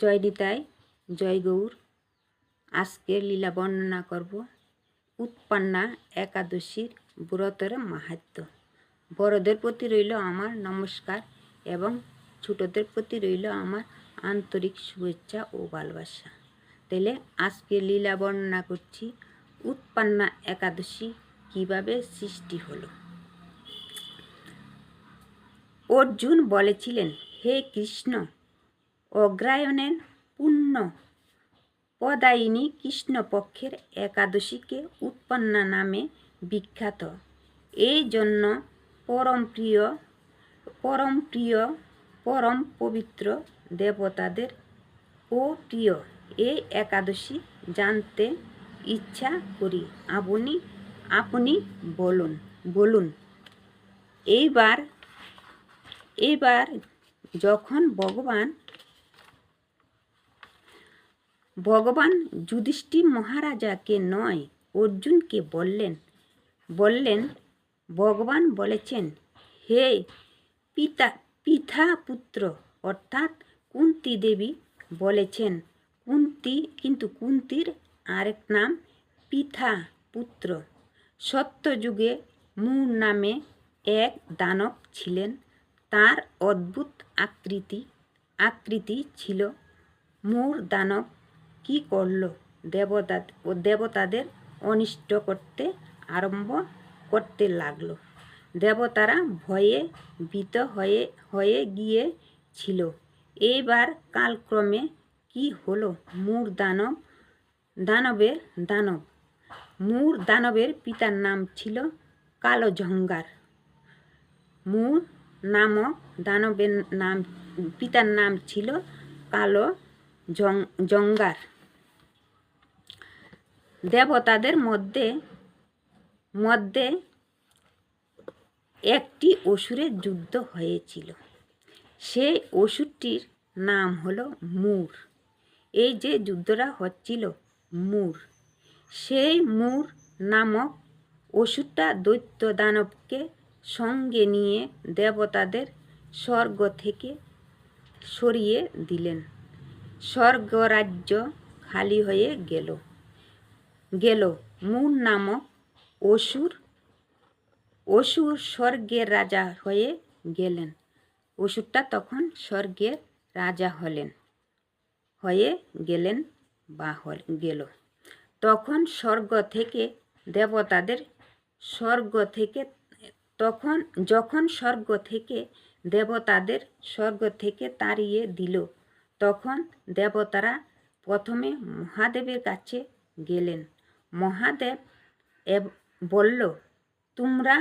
জয় নিতাই, জয় গৌর। আজকের লীলা বর্ণনা করব উৎপন্না একাদশীর ব্রতের মাহাত্ম্য। বড়দের প্রতি রইল আমার নমস্কার এবং ছোটদের প্রতি রইল আমার আন্তরিক শুভেচ্ছা ও ভালোবাসা। তাহলে আজকে লীলা বর্ণনা করছি উৎপন্না একাদশী কীভাবে সৃষ্টি হলো। অর্জুন বলেছিলেন, হে কৃষ্ণ অগ্রায়ণের পুণ্য পদায়িনী কৃষ্ণপক্ষের একাদশীকে উৎপন্না নামে বিখ্যাত। এই জন্য পরম প্রিয়, পরম পবিত্র দেবতাদের ও প্রিয় এই একাদশী জানতে ইচ্ছা করি। আপনি আপনি বলুন বলুন। এইবার এবার যখন ভগবান ভগবান যুধিষ্ঠির মহারাজাকে নয়, অর্জুনকে বললেন। বললেন, ভগবান বলেছেন, হে পিতা পিতা পুত্র, অর্থাৎ কুন্তি দেবী বলেছেন, কুন্তি কিন্তু কুন্তির আরেক নাম পিথা পুত্র। সত্যযুগে মূর নামে এক দানব ছিলেন, তার অদ্ভুত আকৃতি আকৃতি ছিল মূর দানব কি করল? দেবতা ও দেবতাদের অনিষ্ট করতে আরম্ভ করতে লাগল। দেবতারা ভয়ে ভীত হয়ে হয়ে গিয়েছিল। এইবার কালক্রমে কি হলো? মূর দানব দানবের দানব। মূর দানবের পিতার নাম ছিল কালোজঙ্গার মূর নামক দানবের নাম পিতার নাম ছিল কালো জঙ্গার দেবতাদের মধ্যে মধ্যে একটি অসুরের যুদ্ধ হয়েছিল। সেই অসুরটির নাম হলো মূর। এই যে যুদ্ধটা হচ্ছিল মূর, সেই মূর নামক অসুরটা দৈত্য দানবকে সঙ্গে নিয়ে দেবতাদের স্বর্গ থেকে সরিয়ে দিলেন। স্বর্গরাজ্য খালি হয়ে গেল। গেল। মূর নামক অসুর অসুর স্বর্গের রাজা হয়ে গেলেন। অসুরটা তখন স্বর্গের রাজা হলেন, হয়ে গেলেন, বা গেল। তখন স্বর্গ থেকে দেবতাদের, স্বর্গ থেকে, তখন, যখন স্বর্গ থেকে দেবতাদের স্বর্গ থেকে তাড়িয়ে দিল, তখন দেবতারা প্রথমে মহাদেবের কাছে গেলেন। মহাদেব বলল, তোমরা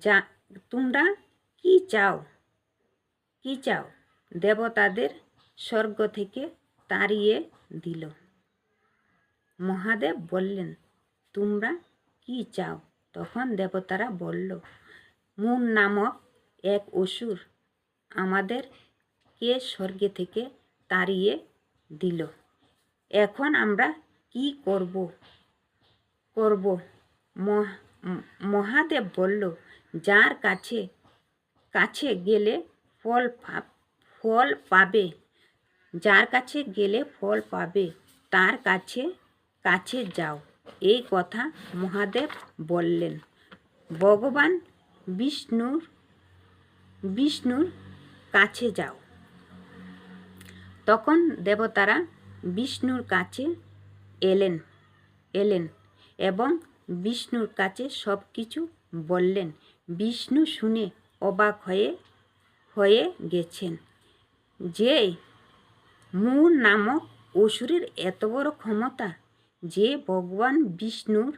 যা, তোমরা কি চাও? কি চাও? দেবতাদের স্বর্গ থেকে তাড়িয়ে দিল। মহাদেব বললেন, তোমরা কি চাও? তখন দেবতারা বলল মুন নামক এক অসুর আমাদের কে স্বর্গে থেকে তাড়িয়ে দিল? এখন আমরা কি করব? করব। মহাদেব বলল, যার কাছে কাছে গেলে ফল ফল পাবে। যার কাছে গেলে ফল পাবে, তার কাছে কাছে যাও। এই কথা মহাদেব বললেন। ভগবান বিষ্ণুর বিষ্ণুর কাছে যাও। তখন দেবতারা বিষ্ণুর কাছে এলেন এলেন। এবং বিষ্ণুর কাছে সব কিছু বললেন। বিষ্ণু শুনে অবাক হয়ে হয়ে গেছেন যে মূর নামক অসুরের এত বড় ক্ষমতা যে ভগবান বিষ্ণুর,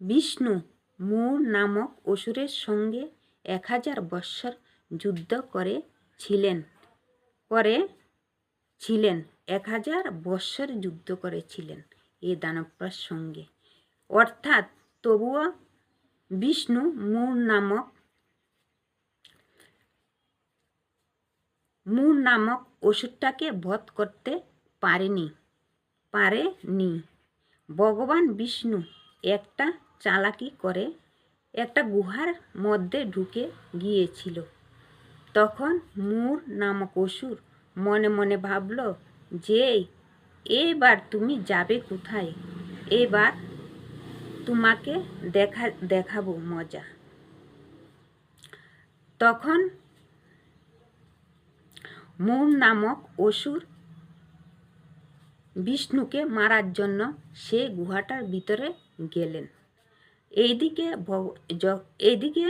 বিষ্ণু মূর নামক অসুরের সঙ্গে এক হাজার বৎসর যুদ্ধ করে ছিলেন করে ছিলেন, এক হাজার বৎসর যুদ্ধ করেছিলেন এ দানবটার সঙ্গে। অর্থাৎ তবুও বিষ্ণু মূর নামক মূর নামক ওষুধটাকে বধ করতে পারেনি পারেনি। ভগবান বিষ্ণু একটা চালাকি করে একটা গুহার মধ্যে ঢুকে গিয়েছিল। তখন মূর নামক অসুর মনে মনে ভাবল যে এবার তুমি যাবে কোথায়? এবার তোমাকে দেখা, দেখাবো মজা। তখন মৌন নামক অসুর বিষ্ণুকে মারার জন্য সে গুহাটার ভিতরে গেলেন। এইদিকে এইদিকে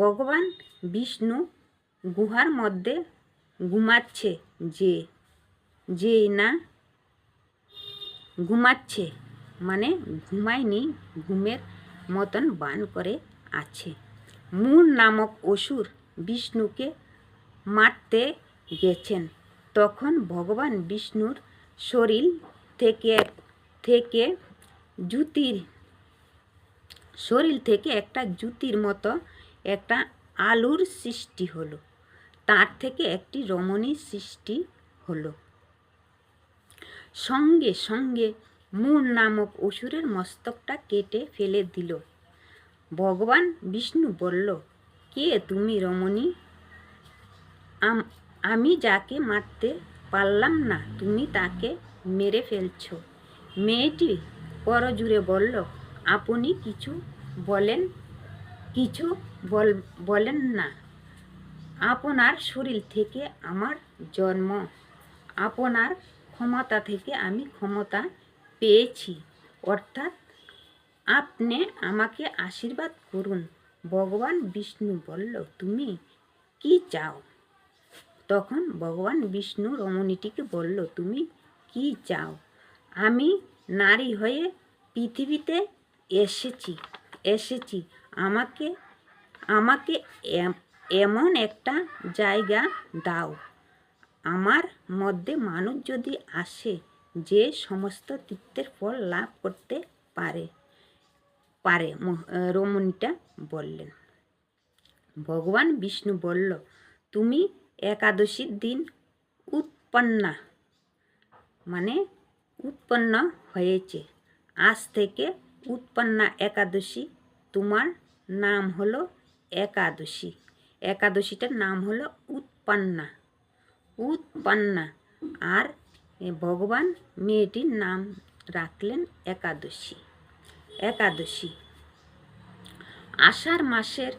ভগবান বিষ্ণু গুহার মধ্যে ঘুমাচ্ছে যে যে না, ঘুমাচ্ছে। মানে ঘুমায়নি, ঘুমের মতন বান করে আছে। মূর নামক অসুর বিষ্ণুকে মারতে গেছেন। তখন ভগবান বিষ্ণুর শরীর থেকে থেকে জুতির, শরীর থেকে একটা জুতির মতো একটা আলুর সৃষ্টি হলো। তার থেকে একটি রমণীর সৃষ্টি হলো। সঙ্গে সঙ্গে মূর নামক অসুরের মস্তকটা কেটে ফেলে দিল। ভগবান বিষ্ণু বলল, কে তুমি রমণী? আম- যাকে মারতে পারলাম না, তুমি তাকে মেরে ফেলছ। মেয়েটি করজুড়ে বলল, আপনি কিছু বলেন, কিছু বল, বলেন না। আপনার শরীর থেকে আমার জন্ম। আপনার ক্ষমতা থেকে আমি ক্ষমতা পেয়েছি। অর্থাৎ আপনি আমাকে আশীর্বাদ করুন। ভগবান বিষ্ণু বলল, তুমি কি চাও? তখন ভগবান বিষ্ণু রমণীটিকে বলল, তুমি কি চাও? আমি নারী হয়ে পৃথিবীতে এসেছি এসেছি। আমাকে আমাকে এমন একটা জায়গা দাও। আমার মধ্যে মানুষ যদি আসে যে সমস্ত তীর্থের ফল লাভ করতে পারে পারে রমণীটা বললেন। ভগবান বিষ্ণু বলল, তুমি একাদশীর দিন উৎপন্না মানে উৎপন্ন হয়েছে। আজ থেকে উৎপন্না একাদশী তোমার নাম হলো একাদশী। একাদশীটার নাম হলো উৎপন্না। উৎপন্না। আর ভগবান মেয়েটির নাম রাখলেন একাদশী। একাদশী। আষাঢ় মাসের,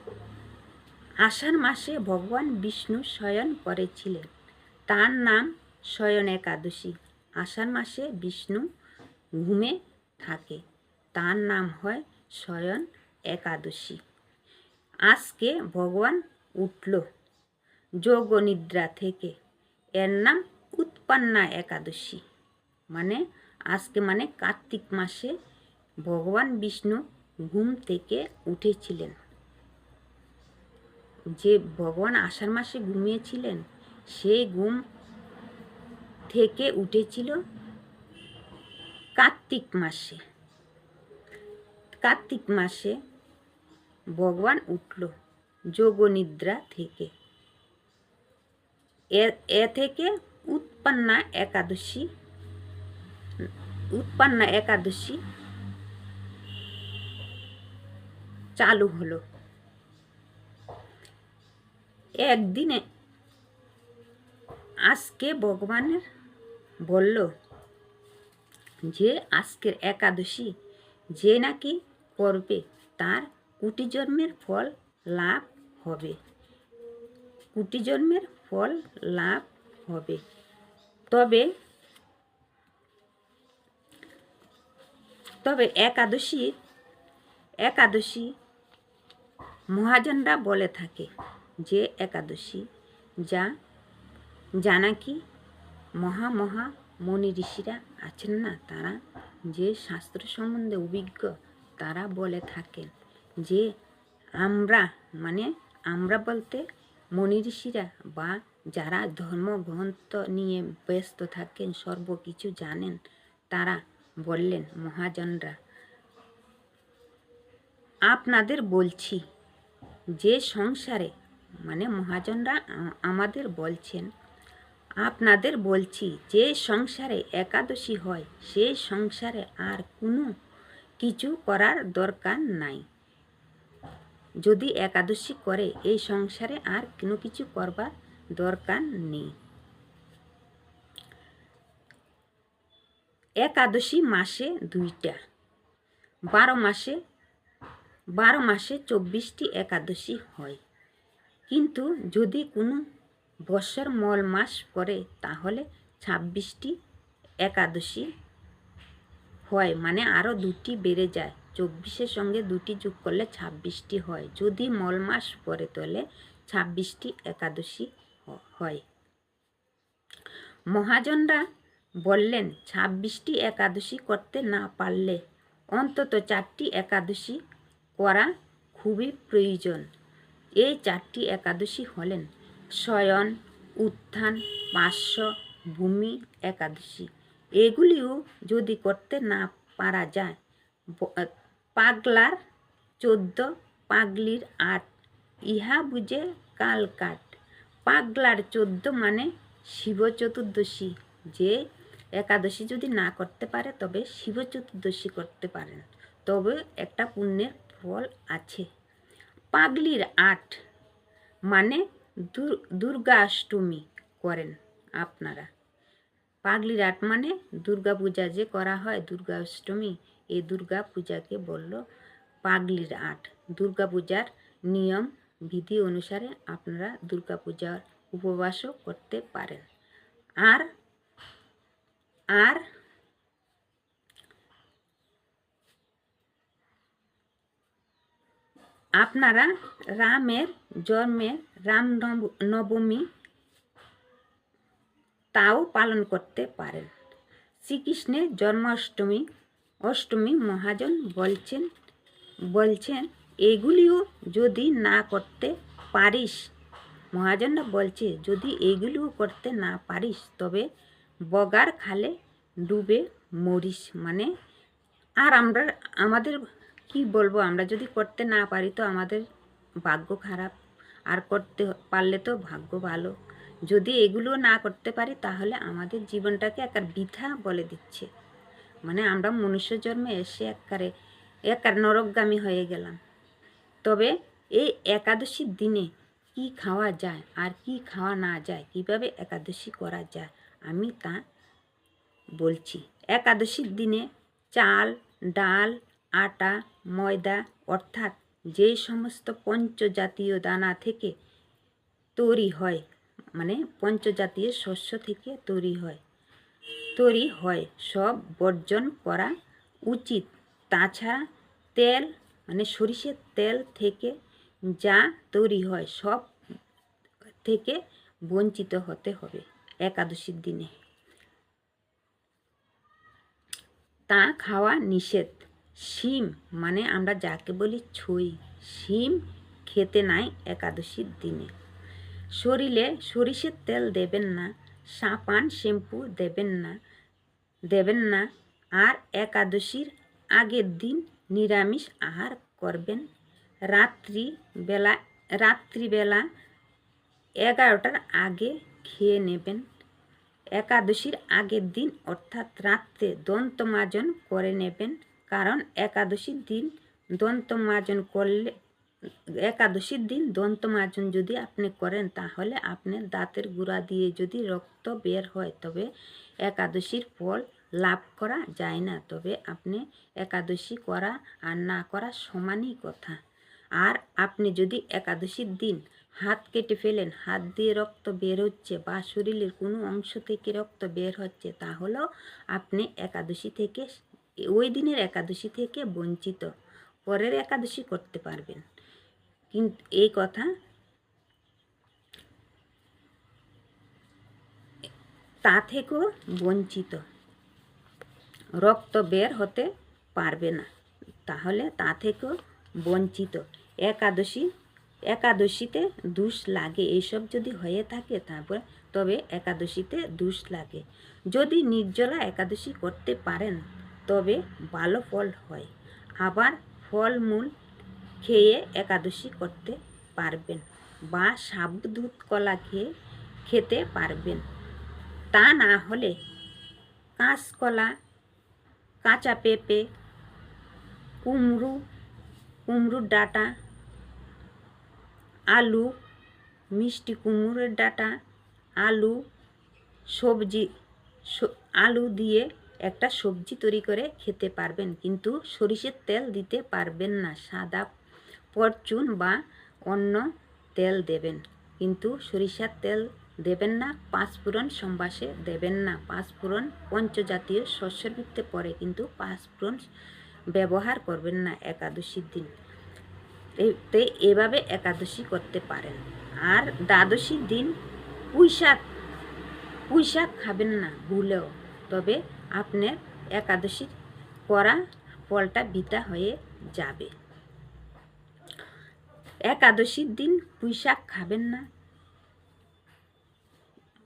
আষাঢ় মাসে ভগবান বিষ্ণু শয়ন করেছিলেন। তার নাম শয়ন একাদশী। আষাঢ় মাসে বিষ্ণু ঘুমে থাকে। তার নাম হয় শয়ন একাদশী। আজকে ভগবান উঠল যোগ নিদ্রা থেকে। এর নাম উৎপন্না একাদশী। মানে আজকে মানে কার্তিক মাসে ভগবান বিষ্ণু ঘুম থেকে উঠেছিলেন। যে ভগবান আষাঢ় মাসে ঘুমিয়েছিলেন সেই ঘুম থেকে উঠেছিল কার্তিক মাসে। কার্তিক মাসে ভগবান উঠল যোগ নিদ্রা থেকে এ থেকে উৎপন্না একাদশী। উৎপন্না একাদশী চালু হলো। একদিনে আজকে ভগবানের বলল যে, আজকের একাদশী যে নাকি করবে, তার কোটি জন্মের ফল লাভ হবে। কোটি জন্মের ফল লাভ হবে। তবে তবে একাদশী একাদশী মহাজনরা বলে থাকে যে একাদশী যা জানা কি মহা মহা মনি ঋষিরা আছেন না? তারা যে শাস্ত্র সম্বন্ধে অভিজ্ঞ, তারা বলে থাকেন যে আমরা মানে আমরা বলতে মনি ঋষিরা বা যারা ধর্মগ্রন্থ নিয়ে ব্যস্ত থাকেন, সর্বকিছু জানেন, তারা বললেন, মহাজনরা, আপনাদের বলছি, যে সংসারে মানে মহাজনরা আমাদের বলছেন, আপনাদের বলছি, যে সংসারে একাদশী হয় সেই সংসারে আর কোনো কিছু করার দরকার নাই। যদি একাদশী করে, এই সংসারে আর কোনো কিছু করবার দরকার নেই। একাদশী মাসে দুইটা, বারো মাসে বারো মাসে চব্বিশটি একাদশী হয়। কিন্তু যদি কোনো বছর মল মাস পড়ে, তাহলে ছাব্বিশটি একাদশী হয় মানে আরও দুটি বেড়ে যায়। চব্বিশের সঙ্গে দুটি যোগ করলে ছাব্বিশটি হয়। যদি মল মাস পরে তাহলে ছাব্বিশটি একাদশী হয়। মহাজনরা বললেন, ছাব্বিশটি একাদশী করতে না পারলে অন্তত চারটি একাদশী করা খুবই প্রয়োজন। এই চারটি একাদশী হলেন শয়ন, উত্থান, পার্শ্ব ভূমি একাদশী। এগুলিও যদি করতে না পারা যায় পাগলার চোদ্দ পাগলির আট, ইহা বুঝে কাল কাট। পাগলার চোদ্দ মানে শিব চতুর্দশী। যে একাদশী যদি না করতে পারে, তবে শিব চতুর্দশী করতে পারেন। তবে একটা পুণ্যের ফল আছে। পাগলির আট মানে দুর- দুর্গাষ্টমী করেন আপনারা। পাগলির আট মানে দুর্গা পূজা যে করা হয় দুর্গা অষ্টমী এই দুর্গা পূজাকে বলল পাগলির আট। দুর্গা পূজার নিয়ম বিধি অনুসারে আপনারা দুর্গা পূজার উপবাসও করতে পারেন। আর আর আপনারা রামের জন্মের রাম নব- নবমী তাও পালন করতে পারেন। শ্রীকৃষ্ণের জন্মাষ্টমী, অষ্টমী মহাজন বলছেন বলছেন, এগুলিও যদি না করতে পারিস, মহাজনরা বলছে, যদি এগুলিও করতে না পারিস, তবে বগার খালে ডুবে মরিস। মানে আর আমরা, আমাদের কি বলব, আমরা যদি করতে না পারি তো আমাদের ভাগ্য খারাপ। আর করতে পারলে তো ভাগ্য ভালো। যদি এগুলো না করতে পারি, তাহলে আমাদের জীবনটাকে একটা বৃথা বলে দিচ্ছে। মানে আমরা মনুষ্য জন্মে এসে একবারে একার নরকগামী হয়ে গেলাম। তবে এই একাদশীর দিনে কি খাওয়া যায় আর কি খাওয়া না যায়, কীভাবে একাদশী করা যায়, আমি তা বলছি। একাদশীর দিনে চাল, ডাল, আটা, ময়দা অর্থাৎ যে সমস্ত পঞ্চজাতীয় দানা থেকে তৈরি হয় মানে পঞ্চজাতীয় শস্য থেকে তৈরি হয় তৈরি হয়, সব বর্জন করা উচিত। তাছাড়া তেল মানে সরিষের তেল থেকে যা তৈরি হয়, সব থেকে বঞ্চিত হতে হবে একাদশীর দিনে। তা খাওয়া নিষেধ। শিম মানে আমরা যাকে বলি ছুঁই। শিম খেতে নাই একাদশীর দিনে। শরীরে সরিষের তেল দেবেন না, সাপান, শ্যাম্পু দেবেন না দেবেন না। আর একাদশীর আগের দিন নিরামিষ আহার করবেন। রাত্রি বেলা রাত্রিবেলা এগারোটার আগে খেয়ে নেবেন। একাদশীর আগের দিন অর্থাৎ রাত্রে দন্তমাজন করে নেবেন। কারণ একাদশীর দিন দন্তমাজন করলে, একাদশীর দিন দন্তমাজন যদি আপনি করেন তাহলে আপনার দাঁতের গুঁড়া দিয়ে যদি রক্ত বের হয়, তবে একাদশীর ফল লাভ করা যায় না। তবে আপনি একাদশী করা আর না করা সমানই কথা। আর আপনি যদি একাদশীর দিন হাত কেটে ফেলেন, হাত দিয়ে রক্ত বের হচ্ছে বা শরীরের কোনো অংশ থেকে রক্ত বের হচ্ছে, তাহলেও আপনি একাদশী থেকে ওই দিনের একাদশী থেকে বঞ্চিত। পরের একাদশী করতে পারবেন। কিন্তু এই কথা তা থেকেও বঞ্চিত। রক্ত বের হতে পারবে না। তাহলে তা থেকেও বঞ্চিত। একাদশী, একাদশীতে দুষ লাগে। এইসব যদি হয়ে থাকে তারপর, তবে একাদশীতে দুষ লাগে। যদি নির্জলা একাদশী করতে পারেন, তবে ভালো ফল হয়। আবার ফলমূল খেয়ে একাদশী করতে পারবেন বা সাবু দুধ কলা খেয়ে খেতে পারবেন। তা না হলে কাঁচকলা কাঁচা পেঁপে, কুমড়ো, কুমড়োর ডাটা, আলু, মিষ্টি কুমড়োর ডাঁটা, আলু, সবজি আলু দিয়ে একটা সবজি তৈরি করে খেতে পারবেন। কিন্তু সরিষের তেল দিতে পারবেন না। সাদা পরচুন বা অন্য তেল দেবেন। কিন্তু সরিষার তেল দেবেন না, পাঁচ পাঁচফোড়ন সম্বাসে দেবেন না। পাঁচ পাঁচফোড়ন পঞ্চজাতীয় শস্যের ভিত্তে পরে কিন্তু পাঁচ পাঁচফোড়ন ব্যবহার করবেন না একাদশীর দিন। এভাবে একাদশী করতে পারেন। আর দ্বাদশীর দিন পুঁই শাক পুঁই শাক খাবেন না ভুলেও। তবে আপনার একাদশী করা ফলটা বিতা হয়ে যাবে। একাদশীর দিন পুঁই শাক খাবেন না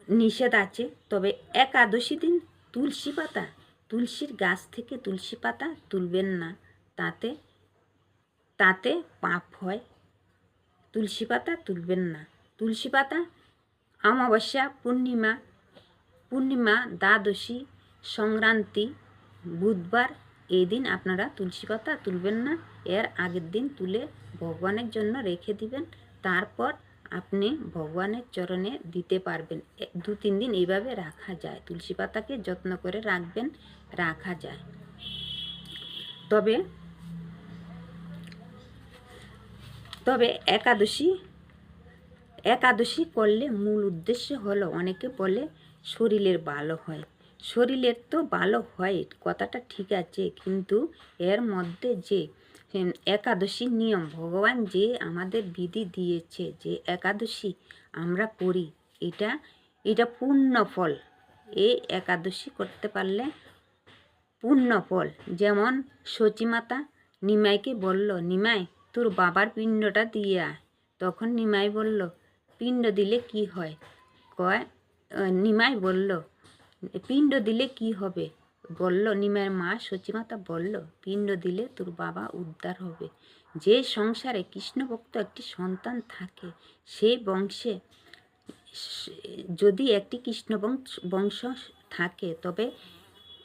নিষেধ আছে, তবে একাদশী দিন তুলসী পাতা, তুলসীর গাছ থেকে তুলসী পাতা তুলবেন না, তাতে তাতে পাপ হয়। তুলসী পাতা তুলবেন না। তুলসী পাতা অমাবস্যা, পূর্ণিমা পূর্ণিমা, দ্বাদশী, সংক্রান্তি, বুধবার এই দিন আপনারা তুলসী পাতা তুলবেন না। এর আগের দিন তুলে ভগবানের জন্য রেখে দিবেন। তারপর আপনি ভগবানের চরণে দিতে পারবেন। দু, তিন দিন এইভাবে রাখা যায়। তুলসী পাতাকে যত্ন করে রাখবেন, রাখা যায়। তবে তবে একাদশী একাদশী করলে মূল উদ্দেশ্য হলো, অনেকে বলে শরীরের ভালো হয়। শরীরের তো ভালো হয়, কথাটা ঠিক আছে, কিন্তু এর মধ্যে যে হুম, একাদশীর নিয়ম। ভগবান যে আমাদের বিধি দিয়েছে যে একাদশী আমরা করি এটা এটা পূর্ণ ফল। এই একাদশী করতে পারলে পূর্ণ ফল। যেমন সচিমাতা নিমাইকে বলল নিমাই তোর বাবার পিণ্ডটা দিয়ে আয়। তখন নিমাই বলল পিণ্ড দিলে কি হয়? কয় নিমাই বলল পিণ্ড দিলে কি হবে? বলল নিমাইয়ের মা সচিমাতা বলল, পিণ্ড দিলে তোর বাবা উদ্ধার হবে। যে সংসারে কৃষ্ণভক্ত একটি সন্তান থাকে সেই বংশে, যদি একটি কৃষ্ণ বংশ- বংশ থাকে, তবে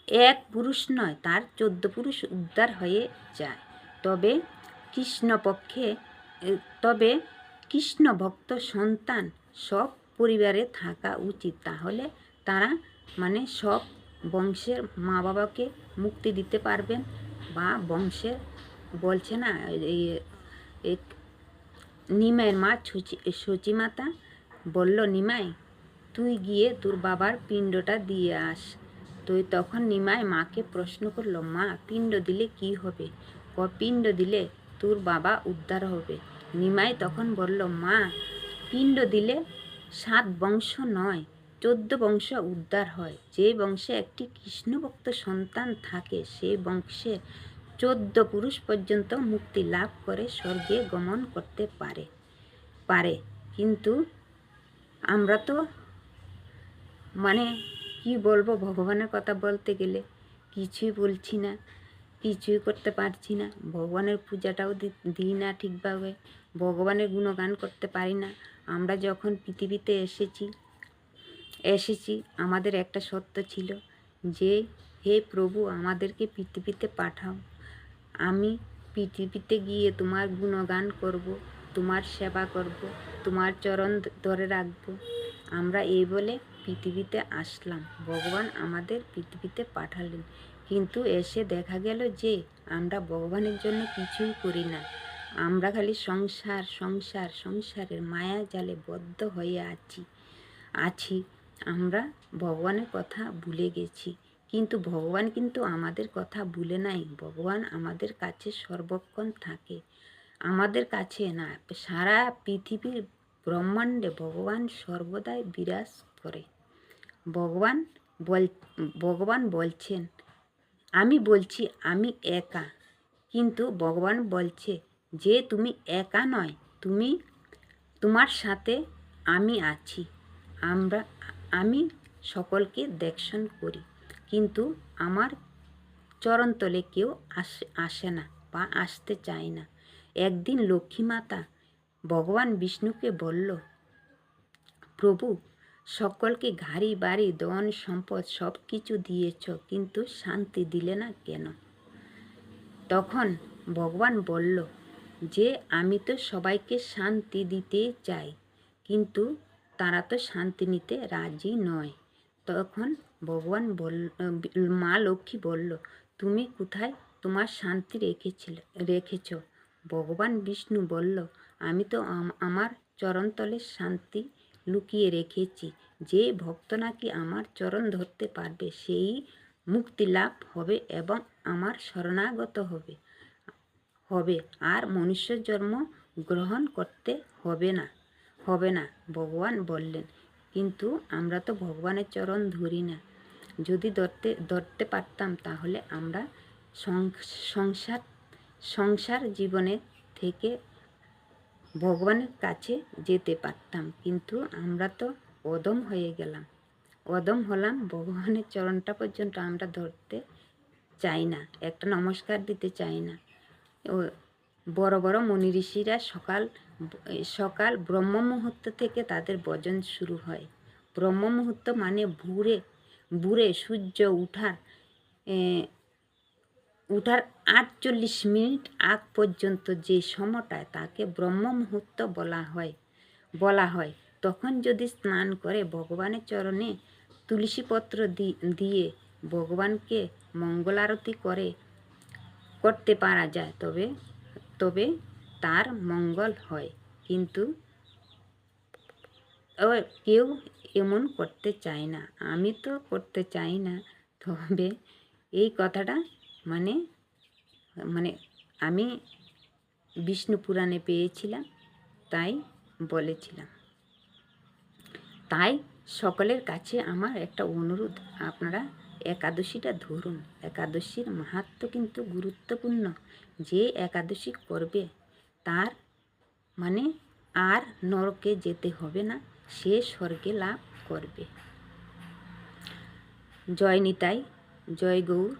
এক পুরুষ নয়, তার চোদ্দ পুরুষ উদ্ধার হয়ে যায়। তবে কৃষ্ণপক্ষে, তবে কৃষ্ণ ভক্ত সন্তান সব পরিবারে থাকা উচিত। তাহলে তারা মানে সব বংশের মা বাবাকে মুক্তি দিতে পারবেন বা বংশের বলছে না, এই নিমাইয়ের মা সচি, সচিমাতা বলল, নিমাই, তুই গিয়ে তোর বাবার পিণ্ডটা দিয়ে আস। তুই তখন নিমাই মাকে প্রশ্ন করল, মা, পিণ্ড দিলে কি হবে? ক পিণ্ড দিলে তোর বাবা উদ্ধার হবে? নিমাই তখন বলল, মা, পিণ্ড দিলে সাত বংশ নয় চোদ্দ বংশ উদ্ধার হয়। যে বংশে একটি কৃষ্ণভক্ত সন্তান থাকে সেই বংশে চোদ্দ পুরুষ পর্যন্ত মুক্তি লাভ করে, স্বর্গে গমন করতে পারে পারে। কিন্তু আমরা তো মানে কি বলব, ভগবানের কথা বলতে গেলে কিছুই বলছি না, কিছুই করতে পারছি না। ভগবানের পূজাটাও দিই না ঠিকভাবে, ভগবানের গুণগান করতে পারি না। আমরা যখন পৃথিবীতে এসেছি এসেছি। আমাদের একটা সত্য ছিল যে, হে প্রভু, আমাদেরকে পৃথিবীতে পাঠাও। আমি পৃথিবীতে গিয়ে তোমার গুণগান করব, তোমার সেবা করব, তোমার চরণ ধরে রাখব। আমরা এই বলে পৃথিবীতে আসলাম। ভগবান আমাদের পৃথিবীতে পাঠালেন। কিন্তু এসে দেখা গেল যে, আমরা ভগবানের জন্য কিছুই করি না। আমরা খালি সংসার সংসার, সংসারের মায়া জালে বদ্ধ হয়ে আছি। আছি। আমরা ভগবানের কথা ভুলে গেছি। কিন্তু ভগবান কিন্তু আমাদের কথা ভুলে নাই। ভগবান আমাদের কাছে সর্বক্ষণ থাকে। আমাদের কাছে না, সারা পৃথিবীর ব্রহ্মাণ্ডে ভগবান সর্বদাই বিরাজ করে। ভগবান বল, ভগবান বলছেন, আমি বলছি আমি একা। কিন্তু ভগবান বলছে যে তুমি একা নয়, তুমি তোমার সাথে আমি আছি। আমরা আমি সকলকে দেখশন করি, কিন্তু আমার চরণতলে কেউ আসে আসে না বা আসতে চায় না। একদিন লক্ষ্মী মাতা ভগবান বিষ্ণুকে বলল, প্রভু, সকলকে ঘাড়ি, বাড়ি, ধন, সম্পদ সব কিছু দিয়েছ, কিন্তু শান্তি দিলে না কেন? তখন ভগবান বলল, যে আমি তো সবাইকে শান্তি দিতে চাই, কিন্তু তারা তো শান্তি নিতে রাজি নয়। তখন ভগবান বল, মা লক্ষ্মী বলল, তুমি কোথায়? তোমার শান্তি রেখেছিল, রেখেছ। ভগবান বিষ্ণু বলল, আমি তো আম- আমার চরণতলে শান্তি লুকিয়ে রেখেছি। যে ভক্ত নাকি আমার চরণ ধরতে পারবে, সেই মুক্তি লাভ হবে এবং আমার শরণাগত হবে হবে। আর মনুষ্য জন্ম গ্রহণ করতে হবে না। হবে না, ভগবান বললেন। কিন্তু আমরা তো ভগবানের চরণ ধরি না। যদি ধরতে ধরতে পারতাম তাহলে আমরা সংসার সংসার জীবনে থেকে ভগবানের কাছে যেতে পারতাম। কিন্তু আমরা তো অদম হয়ে গেলাম। অদম হলাম, ভগবানের চরণটা পর্যন্ত আমরা ধরতে চাই না, একটা নমস্কার দিতে চাই না। ও, বড় বড় মুনি ঋষিরা সকাল সকাল ব্রহ্ম মুহূর্ত থেকে তাদের ভজন শুরু হয়। ব্রহ্ম মুহূর্ত মানে ভুরে ভুরে সূর্য উঠার উঠার আটচল্লিশ মিনিট আগ পর্যন্ত যে সময়টায় তাকে ব্রহ্ম মুহূর্ত বলা হয় বলা হয়। তখন যদি স্নান করে ভগবানের চরণে তুলসীপত্র দিয়ে ভগবানকে মঙ্গলারতি করে, করতে পারা যায়, তবে তবে তার মঙ্গল হয়। কিন্তু কেউ এমন করতে চায় না। আমি তো করতে চাই না। তবে এই কথাটা মানে মানে আমি বিষ্ণু পুরাণে পেয়েছিলাম, তাই বলেছিলাম। তাই সকলের কাছে আমার একটা অনুরোধ, আপনারা একাদশীটা ধরুন। একাদশীর মাহাত্ম কিন্তু গুরুত্বপূর্ণ। যে একাদশী করবে তার মানে আর নরকে যেতে হবে না, সে স্বর্গে লাভ করবে। জয় নিতাই, জয় গৌর।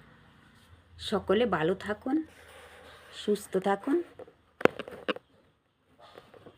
সকলে ভালো থাকুন, সুস্থ থাকুন।